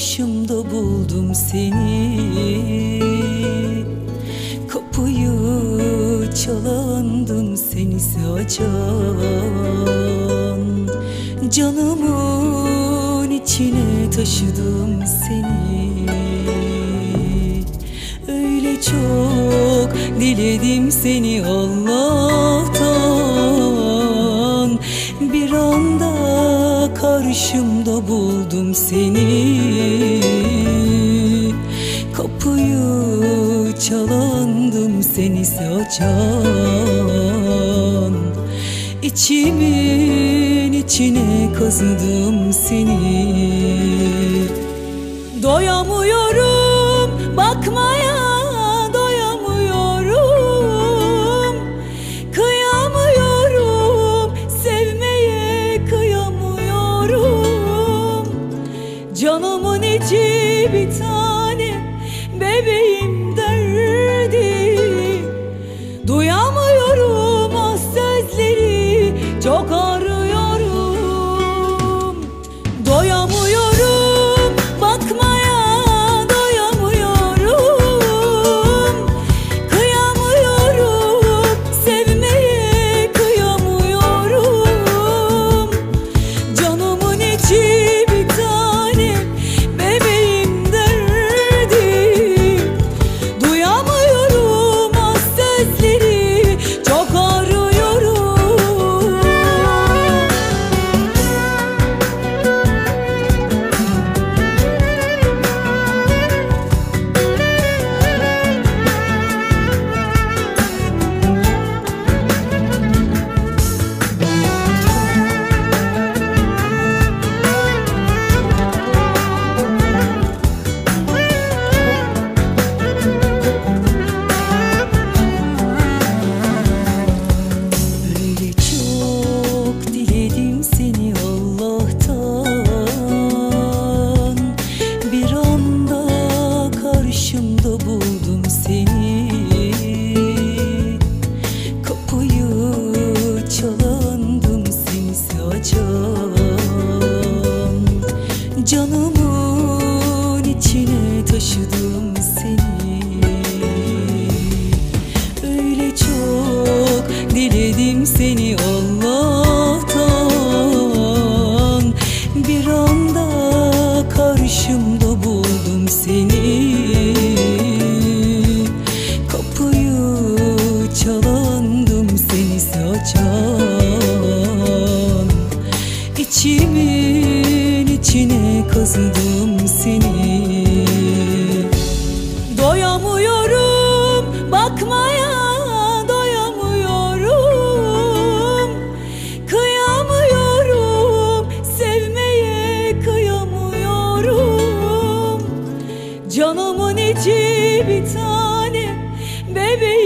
karşımda buldum seni. Kapıyı çalandım seni açan. Canımın içine taşıdım seni. Öyle çok diledim seni Allah'tan karşımda buldum seni. Kapıyı çalandım seni açan. İçimin içine kazıdım seni. Doyamıyorum İçi bir tane bebeğim derdi. Duyamıyorum o sözleri çok arıyorum kızdım seni. Doyamıyorum bakmaya doyamıyorum. Kıyamıyorum sevmeye kıyamıyorum. Canımın içi bir tane bebeğim